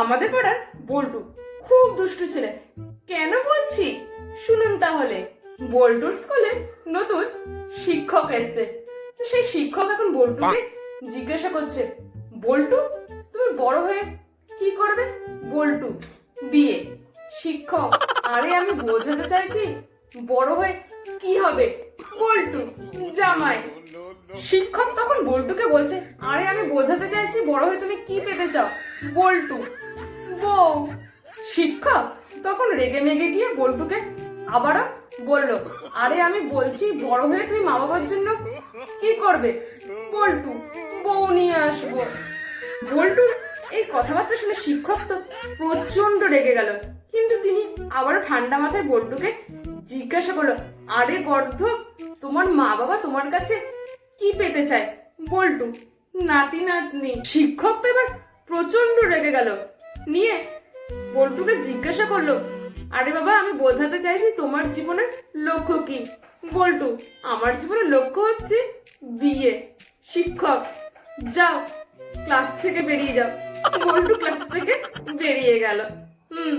আমাদের পাড়ার বল্টু খুব দুষ্টু ছেলে। কেন বলছি? শুনুন তাহলে। বল্টুর স্কুলে নতুন শিক্ষক এসছে। তো সেই শিক্ষক এখন বল্টুকে জিজ্ঞাসা করছে বল্টু তুমি বড় হয়ে কি করবে? বল্টু বিয়ে শিক্ষক। আরে আমি বোঝাতে চাইছি বড় হয়ে কি হবে? বল্টু জামাই শিক্ষক তখন বল্টুকে বলছে আরে আমি বোঝাতে চাইছি বড় হয়ে তুমি কি পেতে চাও? বল্টু বউ। শিক্ষক? তখন রেগে মেগে গিয়ে বল্টুকে আবারও বলল, আরে আমি বলছি, বড় হয়ে তুই মা বাবার জন্য কি করবে? বল্টু বউ নিয়ে আসব। বল্টুর এই কথাবার্তা শুনে শিক্ষক তো প্রচণ্ড রেগে গেল। কিন্তু তিনি আবারও ঠান্ডা মাথায় বল্টুকে জিজ্ঞাসা করল, আরে গর্ধ, তোমার মা বাবা তোমার কাছে কি পেতে চায়? বল্টু নাতি নাতনি শিক্ষক তো এবার প্রচণ্ড রেগে গেল। নিয়ে বল্টুকে জিজ্ঞাসা করল, আরে বাবা, আমি বোঝাতে চাইছি তোমার জীবনের লক্ষ্য কি? বল্টু, আমার জীবনের লক্ষ্য হচ্ছে বিয়ে, শিক্ষক। যাও ক্লাস থেকে বেরিয়ে যাও। বল্টু ক্লাস থেকে বেরিয়ে গেল। হুম